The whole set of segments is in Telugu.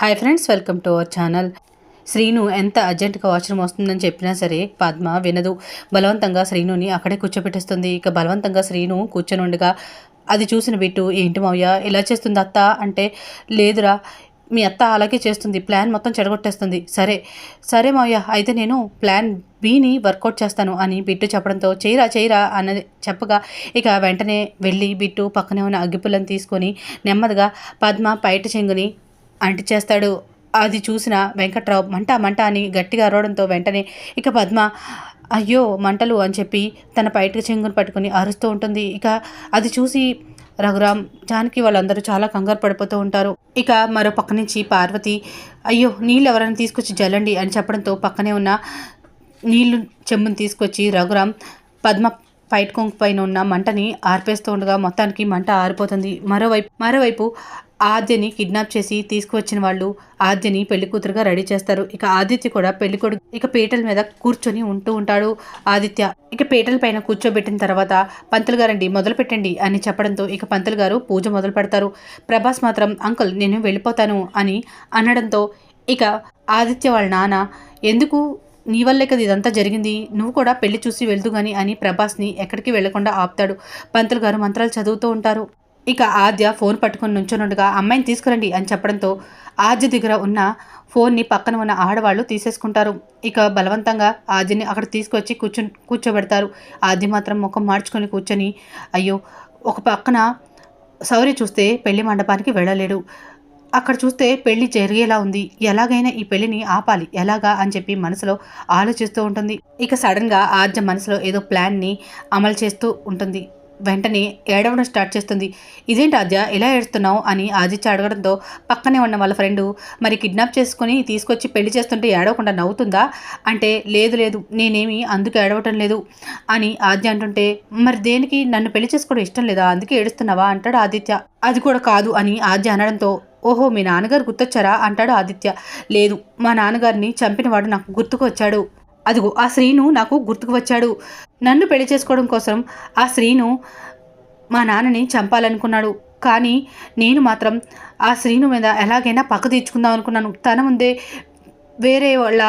Hi friends welcome to our channel Srinu ఎంత అర్జెంటుగా వాష్రూమ్ వస్తుందని చెప్పినా సరే పద్మ వినదు. బలవంతంగా శ్రీనుని అక్కడే కూర్చోపెట్టేస్తుంది. ఇక బలవంతంగా శ్రీను కూర్చొనుండగా అది చూసిన బిట్టు ఏంటి మావయ్య ఇలా చేస్తుంది అత్త? అంటే లేదురా మీ అత్త అలాగే చేస్తుంది. ప్లాన్ మొత్తం చెడగొట్టేస్తుంది. సరే సరే మావయ్య అయితే నేను ప్లాన్ బీని వర్కౌట్ చేస్తాను అని బిట్టు చెప్పడంతో చేయరా చేయరా అన్నది చెప్పగా ఇక వెంటనే వెళ్ళి బిట్టు పక్కనే ఉన్న అగ్గిపుల్లని తీసుకొని నెమ్మదిగా పద్మ పైట చెంగుని అంటిచేస్తాడు అది చూసిన వెంకట్రావు మంట మంట అని గట్టిగా అరవడంతో వెంటనే ఇక పద్మ అయ్యో మంటలు అని చెప్పి తన పైట చెంగును పట్టుకొని అరుస్తూ ఉంటుంది. ఇక అది చూసి రఘురామ్ జానకి వాళ్ళందరూ చాలా కంగారు పడిపోతూ ఉంటారు. ఇక మరో పక్క నుంచి పార్వతి అయ్యో నీళ్ళు ఎవరైనా తీసుకొచ్చి జల్లండి అని చెప్పడంతో పక్కనే ఉన్న నీళ్ళు చెంబుని తీసుకొచ్చి రఘురామ్ పద్మ పైట్ కొంగు పైన ఉన్న మంటని ఆర్పేస్తూ ఉండగా మొత్తానికి మంట ఆరిపోతుంది. మరోవైపు మరోవైపు ఆద్యని కిడ్నాప్ చేసి తీసుకువచ్చిన వాళ్ళు ఆద్యని పెళ్ళి కూతురుగా రెడీ చేస్తారు. ఇక ఆదిత్య కూడా పెళ్ళి కొడుకు ఇక పీటల మీద కూర్చొని ఉంటూ ఉంటాడు ఆదిత్య. ఇక పీటల పైన కూర్చోబెట్టిన తర్వాత పంతులు గారండి మొదలు పెట్టండి అని చెప్పడంతో ఇక పంతులు గారు పూజ మొదలు పెడతారు. ప్రభాస్ మాత్రం అంకుల్ నేను వెళ్ళిపోతాను అని అనడంతో ఇక ఆదిత్య వాళ్ళ నాన్న ఎందుకు? నీ వల్లే కదా ఇదంతా జరిగింది. నువ్వు కూడా పెళ్ళి చూసి వెళ్దు గాని అని ప్రభాస్ని ఎక్కడికి వెళ్ళకుండా ఆపుతాడు. పంతులు గారు మంత్రాలు చదువుతూ ఉంటారు. ఇక ఆద్య ఫోన్ పట్టుకుని నుంచునుండగా అమ్మాయిని తీసుకురండి అని చెప్పడంతో ఆద్య దగ్గర ఉన్న ఫోన్ని పక్కన ఉన్న ఆడవాళ్ళు తీసేసుకుంటారు. ఇక బలవంతంగా ఆద్యని అక్కడ తీసుకొచ్చి కూర్చో కూర్చోబెడతారు. ఆద్య మాత్రం ముఖం మార్చుకొని కూర్చొని అయ్యో ఒక పక్కన సౌర్య చూస్తే పెళ్ళి మండపానికి వెళ్ళలేడు. అక్కడ చూస్తే పెళ్ళి జరిగేలా ఉంది. ఎలాగైనా ఈ పెళ్ళిని ఆపాలి. ఎలాగా? అని చెప్పి మనసులో ఆలోచిస్తూ ఉంటుంది. ఇక సడన్గా ఆద్య మనసులో ఏదో ప్లాన్ని అమలు చేస్తూ ఉంటుంది. వెంటనే ఏడవడం స్టార్ట్ చేస్తుంది. ఇదేంటి ఆద్య ఎలా ఏడుస్తున్నావు? అని ఆదిత్య అడగడంతో పక్కనే ఉన్న వాళ్ళ ఫ్రెండు మరి కిడ్నాప్ చేసుకుని తీసుకొచ్చి పెళ్ళి చేస్తుంటే ఏడవకుండా నవ్వుతుందా? అంటే లేదు లేదు నేనేమి అందుకు ఏడవటం లేదు అని ఆద్య అంటుంటే మరి దేనికి? నన్ను పెళ్ళి చేసుకోవడం ఇష్టం లేదా? అందుకే ఏడుస్తున్నావా? అంటాడు ఆదిత్య. అది కూడా కాదు అని ఆద్య అనడంతో ఓహో మీ నాన్నగారు గుర్తొచ్చారా? అంటాడు ఆదిత్య. లేదు మా నాన్నగారిని చంపినవాడు నాకు గుర్తుకు వచ్చాడు. అదిగో ఆ శ్రీను నాకు గుర్తుకు వచ్చాడు. నన్ను పెళ్ళి చేసుకోవడం కోసం ఆ శ్రీను మా నాన్నని చంపాలనుకున్నాడు. కానీ నేను మాత్రం ఆ శ్రీను మీద ఎలాగైనా పక్క తీర్చుకుందాం అనుకున్నాను. తన ముందే వేరే వాళ్ళ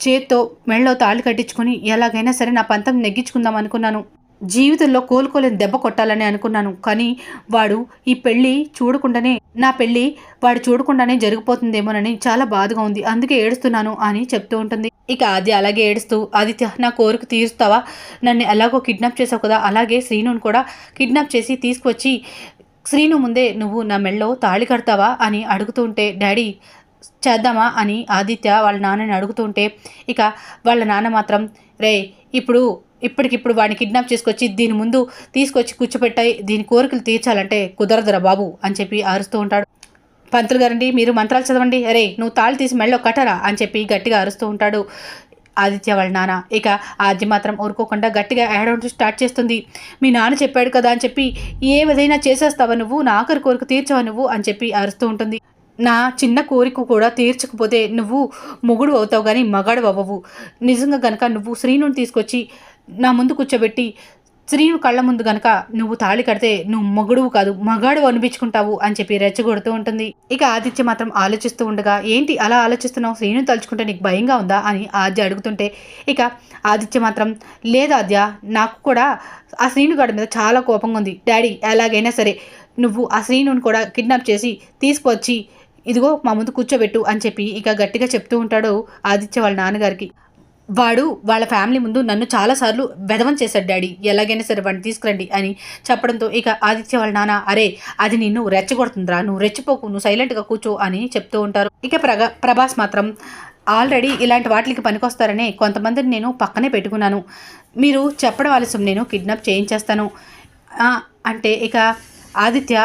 చేత్తో మెళ్ళలో తాళ్ళు కట్టించుకొని ఎలాగైనా సరే నా పంతం నెగ్గించుకుందాం అనుకున్నాను. జీవితంలో కోలుకోలేని దెబ్బ కొట్టాలని అనుకున్నాను. కానీ వాడు ఈ పెళ్ళి చూడకుండానే నా పెళ్ళి వాడు చూడకుండానే జరిగిపోతుందేమోనని చాలా బాధగా ఉంది. అందుకే ఏడుస్తున్నాను అని చెప్తూ ఉంటుంది. ఇక ఆది అలాగే ఏడుస్తూ ఆదిత్య నా కోరిక తీరుస్తావా? నన్ను ఎలాగో కిడ్నాప్ చేసావు కదా? అలాగే శ్రీనుని కూడా కిడ్నాప్ చేసి తీసుకొచ్చి శ్రీను ముందే నువ్వు నా మెళ్ళో తాళి కడతావా అని అడుగుతుంటే డాడీ చేద్దామా అని ఆదిత్య వాళ్ళ నాన్నని అడుగుతుంటే ఇక వాళ్ళ నాన్న మాత్రం రే ఇప్పుడు ఇప్పటికిప్పుడు వాడిని కిడ్నాప్ చేసుకొచ్చి దీని ముందు తీసుకొచ్చి కూర్చోపెట్టాయి. దీని కోరికలు తీర్చాలంటే కుదరదురా బాబు అని చెప్పి అరుస్తూ ఉంటాడు. పంతులు గారండి మీరు మంత్రాలు చదవండి. అరే నువ్వు తాళి తీసి మెళ్ళో కట్టరా అని చెప్పి గట్టిగా అరుస్తూ ఉంటాడు ఆదిత్య వాళ్ళ నాన్న. ఇక ఆది మాత్రం ఊరుకోకుండా గట్టిగా ఏడవడం స్టార్ట్ చేస్తుంది. మీ నాన్న చెప్పాడు కదా అని చెప్పి ఏ విధైనా చేసేస్తావా నువ్వు? నా ఆఖరి కోరిక తీర్చవా నువ్వు? అని చెప్పి అరుస్తూ ఉంటుంది. నా చిన్న కోరిక కూడా తీర్చకపోతే నువ్వు మొగుడు అవుతావు కానీ మగాడు అవ్వవు. నిజంగా గనక నువ్వు శ్రీనుని తీసుకొచ్చి నా ముందు కూర్చోబెట్టి శ్రీను కళ్ళ ముందు గనక నువ్వు తాళి కడితే నువ్వు మొగుడువు కాదు మగాడు అనిపించుకుంటావు అని చెప్పి రెచ్చగొడుతూ ఉంటుంది. ఇక ఆదిత్య మాత్రం ఆలోచిస్తూ ఉండగా ఏంటి అలా ఆలోచిస్తున్నావు? శ్రీను తలుచుకుంటే నీకు భయంగా ఉందా? అని ఆద్య అడుగుతుంటే ఇక ఆదిత్య మాత్రం లేదు ఆద్య నాకు కూడా ఆ శ్రీను గాడి మీద చాలా కోపంగా ఉంది డాడీ ఎలాగైనా సరే నువ్వు ఆ శ్రీనుని కూడా కిడ్నాప్ చేసి తీసుకొచ్చి ఇదిగో మా ముందు కూర్చోబెట్టు అని చెప్పి ఇక గట్టిగా చెప్తూ ఉంటాడు ఆదిత్య వాళ్ళ నాన్నగారికి. వాడు వాళ్ళ ఫ్యామిలీ ముందు నన్ను చాలాసార్లు వెధవం చేశాడు డాడీ. ఎలాగైనా సరే వాడిని తీసుకురండి అని చెప్పడంతో ఇక ఆదిత్య వాళ్ళ నాన్న అరే అది నిన్ను రెచ్చగొడుతుందిరా నువ్వు రెచ్చిపోకు నువ్వు సైలెంట్గా కూర్చో అని చెప్తూ ఉంటారు. ఇక ప్రగా ప్రభాస్ మాత్రం ఆల్రెడీ ఇలాంటి వాటికి పనికొస్తారనే కొంతమందిని నేను పక్కనే పెట్టుకున్నాను. మీరు చెప్పడం ఆలస్యం నేను కిడ్నాప్ చేయించేస్తాను. అంటే ఇక ఆదిత్య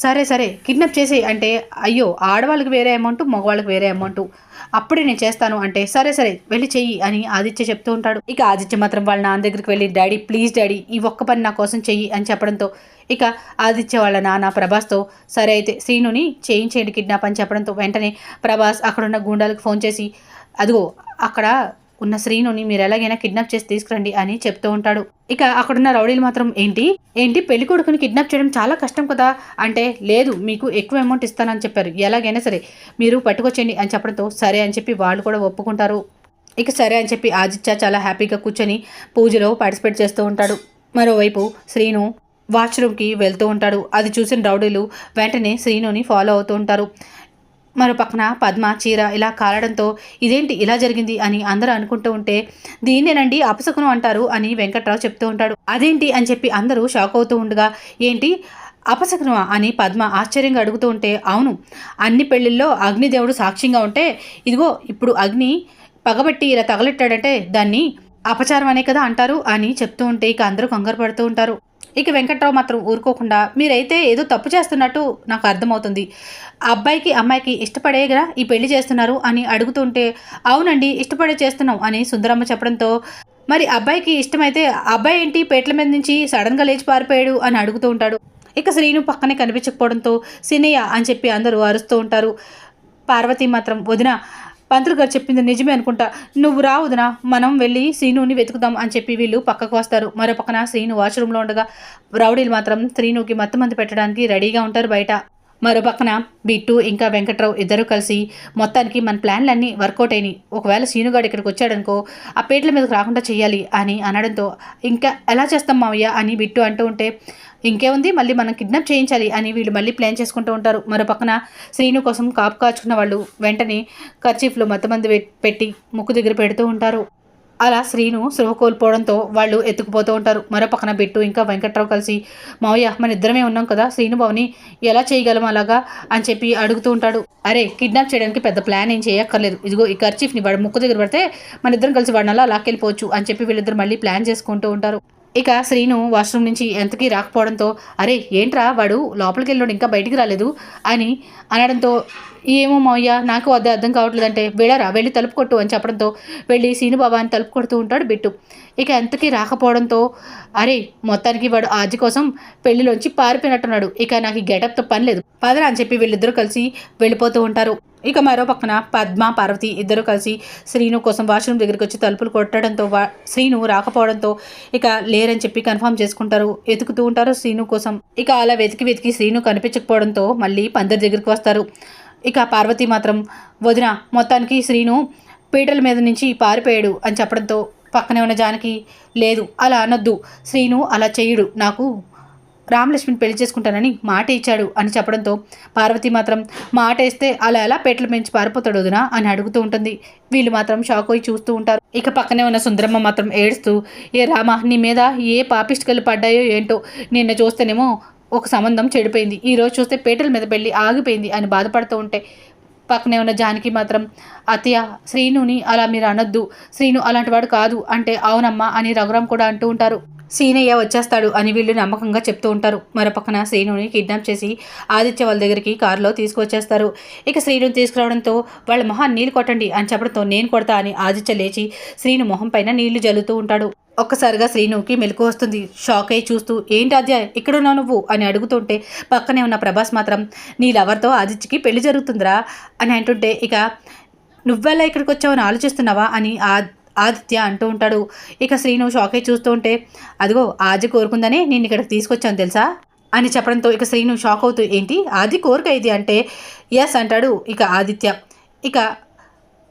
సరే సరే కిడ్నాప్ చేసి అంటే అయ్యో ఆడవాళ్ళకి వేరే అమౌంట్ మగవాళ్ళకి వేరే అమౌంట్ అప్పుడే నేను చేస్తాను అంటే సరే సరే వెళ్ళి చెయ్యి అని ఆదిత్య చెప్తూ ఉంటాడు. ఇక ఆదిత్య మాత్రం వాళ్ళ నాన్న దగ్గరికి వెళ్ళి డాడీ ప్లీజ్ డాడీ ఈ ఒక్క పని నా కోసం చెయ్యి అని చెప్పడంతో ఇక ఆదిత్య వాళ్ళ నాన్న ప్రభాస్తో సరే అయితే శ్రీనుని చేయించేయండి కిడ్నాప్ అని చెప్పడంతో వెంటనే ప్రభాస్ అక్కడున్న గూండాలకు ఫోన్ చేసి అదిగో అక్కడ ఉన్న శ్రీనుని మీరు ఎలాగైనా కిడ్నాప్ చేసి తీసుకురండి అని చెప్తూ ఉంటాడు. ఇక అక్కడున్న రౌడీలు మాత్రం ఏంటి? ఏంటి? పెళ్ళి కొడుకుని కిడ్నాప్ చేయడం చాలా కష్టం కదా? అంటే లేదు మీకు ఎక్కువ అమౌంట్ ఇస్తానని చెప్పారు. ఎలాగైనా సరే మీరు పట్టుకొచ్చేయండి అని చెప్పడంతో సరే అని చెప్పి వాళ్ళు కూడా ఒప్పుకుంటారు. ఇక సరే అని చెప్పి ఆదిత్య చాలా హ్యాపీగా కూర్చొని పూజలో పార్టిసిపేట్ చేస్తూ ఉంటాడు. మరోవైపు శ్రీను వాష్రూమ్కి వెళ్తూ ఉంటాడు. అది చూసిన రౌడీలు వెంటనే శ్రీనుని ఫాలో అవుతూ ఉంటారు. మరో పక్కన పద్మ చీర ఇలా కాలడంతో ఇదేంటి ఇలా జరిగింది అని అందరూ అనుకుంటూ ఉంటే దీన్నేనండి అపశకునం అంటారు అని వెంకట్రావు చెప్తూ ఉంటాడు. అదేంటి అని చెప్పి అందరూ షాక్ అవుతూ ఉండగా ఏంటి అపశకునమా అని పద్మ ఆశ్చర్యంగా అడుగుతూ ఉంటే అవును అన్ని పెళ్ళిల్లో అగ్నిదేవుడు సాక్ష్యంగా ఉంటే ఇదిగో ఇప్పుడు అగ్ని పగబట్టి ఇలా తగలెట్టాడంటే దాన్ని అపచారం అనే కదా అంటారు అని చెప్తూ ఉంటే ఇక అందరూ కంగారు పడుతూ ఉంటారు. ఇక వెంకట్రావు మాత్రం ఊరుకోకుండా మీరైతే ఏదో తప్పు చేస్తున్నట్టు నాకు అర్థమవుతుంది. అబ్బాయికి అమ్మాయికి ఇష్టపడేగా ఈ పెళ్ళి చేస్తున్నారు అని అడుగుతుంటే అవునండి ఇష్టపడే చేస్తున్నాం అని సుందరమ్మ చెప్పడంతో మరి అబ్బాయికి ఇష్టమైతే అబ్బాయి ఏంటి పేట్ల మీద నుంచి సడన్గా లేచి పారిపోయాడు అని అడుగుతూ ఉంటాడు. ఇక శ్రీను పక్కనే కనిపించకపోవడంతో సినయ్య అని చెప్పి అందరూ అరుస్తూ ఉంటారు. పార్వతి మాత్రం వదిన పంతులు గారు చెప్పింది నిజమే అనుకుంటా. నువ్వు రా మనం వెళ్ళి శ్రీనుని వెతుకుదాం అని చెప్పి వీళ్ళు పక్కకు వస్తారు. మరో పక్కన శ్రీను వాష్రూమ్లో ఉండగా రౌడీలు మాత్రం శ్రీనుకి మత్తు మంది పెట్టడానికి రెడీగా ఉంటారు బయట. మరో పక్కన బిట్టు ఇంకా వెంకట్రావు ఇద్దరు కలిసి మొత్తానికి మన ప్లాన్లన్నీ వర్కౌట్ అయినాయి. ఒకవేళ సీనుగాడు ఇక్కడికి వచ్చాడనుకో ఆ పేట్ల మీదకి రాకుండా చేయాలి అని అనడంతో ఇంకా ఎలా చేస్తాం మావయ్య అని బిట్టు అంటూ ఉంటే ఇంకేముంది? మళ్ళీ మనం కిడ్నాప్ చేయించాలి అని వీళ్ళు మళ్ళీ ప్లాన్ చేసుకుంటూ ఉంటారు. మరో పక్కన శ్రీను కోసం కాపు కాచుకున్న వాళ్ళు వెంటనే కర్చీఫ్లో మత్తమంది పెట్టి ముక్కు దగ్గర పెడుతూ ఉంటారు. అలా శ్రీను స్పృహ కోల్పోవడంతో వాళ్ళు ఎత్తుకుపోతూ ఉంటారు. మరో పక్కన బిట్టు ఇంకా వెంకట్రావు కలిసి మావయ్య మన ఇద్దరమే ఉన్నాం కదా శ్రీను భవని ఎలా చేయగలం అలాగా? అని చెప్పి అడుగుతూ ఉంటాడు. అరే కిడ్నాప్ చేయడానికి పెద్ద ప్లాన్ ఏం చేయక్కర్లేదు. ఇదిగో ఈ ఖర్చీఫ్ని వాడు ముక్కు దగ్గర పడితే మన ఇద్దరం కలిసి వాడిని అలా లాక్కెళ్ళిపోవచ్చు అని చెప్పి వీళ్ళిద్దరు మళ్ళీ ప్లాన్ చేసుకుంటూ ఉంటారు. ఇక శ్రీను వాష్రూమ్ నుంచి ఎంతకీ రాకపోవడంతో అరే ఏంట్రా వాడు? లోపలికి వెళ్ళాడు ఇంకా బయటికి రాలేదు అని అనడంతో ఏమో మావయ్య నాకు వద్ద అర్థం కావట్లేదంటే వెళ్ళరా వెళ్ళి తలుపు కొట్టు అని చెప్పడంతో వెళ్ళి సీనుబాబా అని తలుపు కొడుతూ ఉంటాడు బిట్టు. ఇక ఎంతకీ రాకపోవడంతో అరే మొత్తానికి వాడు ఆజి కోసం పెళ్ళిలోంచి పారిపోయినట్టున్నాడు. ఇక నాకు ఈ గెటప్తో పని లేదు. పదరా అని చెప్పి వీళ్ళిద్దరూ కలిసి వెళ్ళిపోతూ ఉంటారు. ఇక మరో పక్కన పద్మ పార్వతి ఇద్దరు కలిసి శ్రీను కోసం వాష్రూమ్ దగ్గరికి వచ్చి తలుపులు కొట్టడంతో వా శ్రీను రాకపోవడంతో ఇక లేరని చెప్పి కన్ఫర్మ్ చేసుకుంటారు. వెతుకుతూ ఉంటారు శ్రీను కోసం. ఇక అలా వెతికి వెతికి శ్రీను కనిపించకపోవడంతో మళ్ళీ పందరి దగ్గరికి వస్తారు. ఇక పార్వతి మాత్రం వదిన మొత్తానికి శ్రీను పీటల మీద నుంచి పారిపోయాడు అని చెప్పడంతో పక్కనే ఉన్న జానకి లేదు అలా అనొద్దు శ్రీను అలా చేయుడు నాకు రామలక్ష్మిని పెళ్ళి చేసుకుంటానని మాట ఇచ్చాడు అని చెప్పడంతో పార్వతి మాత్రం మాట వేస్తే అలా ఎలా పేటల పెంచి పారిపోతాడు వదినా అని అడుగుతూ ఉంటుంది. వీళ్ళు మాత్రం షాక్ అయి చూస్తూ ఉంటారు. ఇక పక్కనే ఉన్న సుందరమ్మ మాత్రం ఏడుస్తూ ఏ రామ నీ మీద ఏ పాపిష్టికలు పడ్డాయో ఏంటో నిన్న చూస్తేనేమో ఒక సంబంధం చెడిపోయింది. ఈరోజు చూస్తే పేటల మీద పెళ్ళి ఆగిపోయింది అని బాధపడుతూ ఉంటే పక్కనే ఉన్న జానకి మాత్రం అత్తయ్య శ్రీనుని అలా మీరు అనొద్దు. శ్రీను అలాంటి వాడు కాదు. అంటే అవునమ్మా అని రఘురామ్ కూడా అంటూ ఉంటారు. సీనయ్య వచ్చేస్తాడు అని వీళ్ళు నమ్మకంగా చెప్తూ ఉంటారు. మరోపక్కన శ్రీనుని కిడ్నాప్ చేసి ఆదిత్య వాళ్ళ దగ్గరికి కారులో తీసుకొచ్చేస్తారు ఇక శ్రీనుని తీసుకురావడంతో వాళ్ళ మొహాన్ని నీళ్ళు కొట్టండి అని చెప్పడంతో నేను కొడతా అని ఆదిత్య లేచి శ్రీను మొహం పైన నీళ్ళు జల్లుతూ ఉంటాడు. ఒక్కసారిగా శ్రీనుకి మెలకు వస్తుంది. షాక్ అయి చూస్తూ ఏంటి ఆద్య ఇక్కడున్నావు నువ్వు? అని అడుగుతుంటే పక్కనే ఉన్న ప్రభాస్ మాత్రం నీ లవర్తో ఆదిత్యకి పెళ్ళి జరుగుతుందిరా? అని అంటుంటే ఇక నువ్వెలా ఇక్కడికి వచ్చావని ఆలోచిస్తున్నావా? అని ఆ ఆదిత్య అంటూ ఉంటాడు. ఇక శ్రీను షాక్ అయి చూస్తూ ఉంటే అదిగో ఆది కోరుకుందనే నేను ఇక్కడికి తీసుకొచ్చాను తెలుసా? అని చెప్పడంతో ఇక శ్రీను షాక్ అవుతూ ఏంటి? ఆది కోరిక ఇది? అంటే ఎస్ అంటాడు ఇక ఆదిత్య. ఇక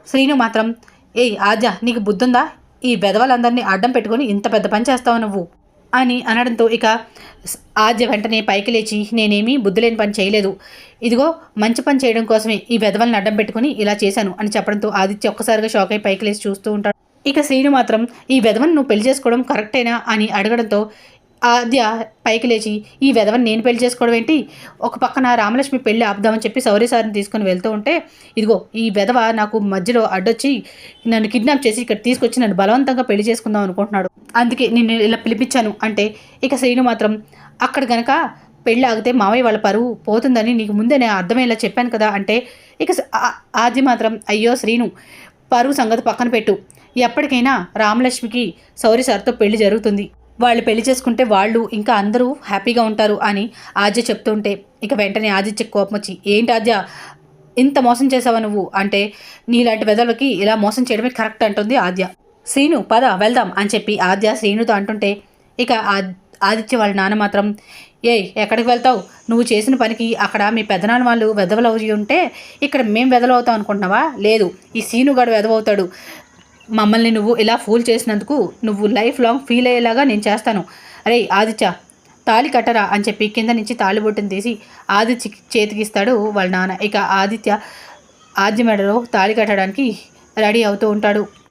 శ్రీను మాత్రం ఏయ్ ఆద్య నీకు బుద్ధుందా? ఈ బెదవలందరినీ అడ్డం పెట్టుకొని ఇంత పెద్ద పని చేస్తావు నువ్వు? అని అనడంతో ఇక ఆద్య వెంటనే పైకి లేచి నేనేమీ బుద్ధి లేని పని చేయలేదు. ఇదిగో మంచి పని చేయడం కోసమే ఈ వెధవల్ని అడ్డం పెట్టుకుని ఇలా చేశాను అని చెప్పడంతో ఆదిత్య ఒక్కసారిగా షాక్ అయి పైకి లేచి చూస్తూ ఉంటాడు. ఇక శ్రీను మాత్రం ఈ వెధవని నువ్వు పెళ్ళి చేసుకోవడం కరెక్టేనా? అని అడగడంతో ఆద్య పైకి లేచి ఈ వెధవని నేను పెళ్ళి చేసుకోవడం ఏంటి? ఒక పక్కన రామలక్ష్మి పెళ్ళి ఆపుదామని చెప్పి సౌర్య సార్ని తీసుకొని వెళ్తూ ఉంటే ఇదిగో ఈ వెధవ నాకు మధ్యలో అడ్డొచ్చి నన్ను కిడ్నాప్ చేసి ఇక్కడ తీసుకొచ్చి నన్ను బలవంతంగా పెళ్ళి చేసుకుందాం అనుకుంటున్నాడు. అందుకే నేను ఇలా పిలిపించాను. అంటే ఇక శ్రీను మాత్రం అక్కడ గనక పెళ్ళి ఆగితే మావయ్య వాళ్ళ పరువు పోతుందని నీకు ముందే నేను అర్థమయ్యేలా చెప్పాను కదా. అంటే ఇక ఆది మాత్రం అయ్యో శ్రీను పరువు సంగతి పక్కన పెట్టు. ఎప్పటికైనా రామలక్ష్మికి సౌరి సార్తో పెళ్ళి జరుగుతుంది. వాళ్ళు పెళ్ళి చేసుకుంటే వాళ్ళు ఇంకా అందరూ హ్యాపీగా ఉంటారు అని ఆద్య చెప్తుంటే ఇక వెంటనే ఆదిత్య కోపం వచ్చి ఏంటి ఆద్య ఇంత మోసం చేసావా నువ్వు? అంటే నీలాంటి వెదలకి ఇలా మోసం చేయడమే కరెక్ట్ అంటుంది ఆద్య. శ్రీను పద వెళ్దాం అని చెప్పి ఆద్య శ్రీనుతో అంటుంటే ఇక ఆదిత్య వాళ్ళ నాన్న మాత్రం ఏయ్ ఎక్కడికి వెళ్తావు? నువ్వు చేసిన పనికి అక్కడ మీ పెదనాన్న వాళ్ళు వెదవలు అవుతుంటే ఇక్కడ మేము వెదలవుతాం అనుకుంటున్నావా? లేదు ఈ సీనుగాడు వెదవవుతాడు. మమ్మల్ని నువ్వు ఇలా ఫూల్ చేసినందుకు నువ్వు లైఫ్ లాంగ్ ఫీల్ అయ్యేలాగా నేను చేస్తాను. అరే ఆదిత్య తాళి కట్టరా అని చెప్పి కింద నుంచి తాళిబొట్టును తీసి ఆదిత్య చేతికిస్తాడు వాళ్ళ నాన్న. ఇక ఆదిత్య ఆద్య మెడలో తాళి కట్టడానికి రెడీ అవుతూ ఉంటాడు.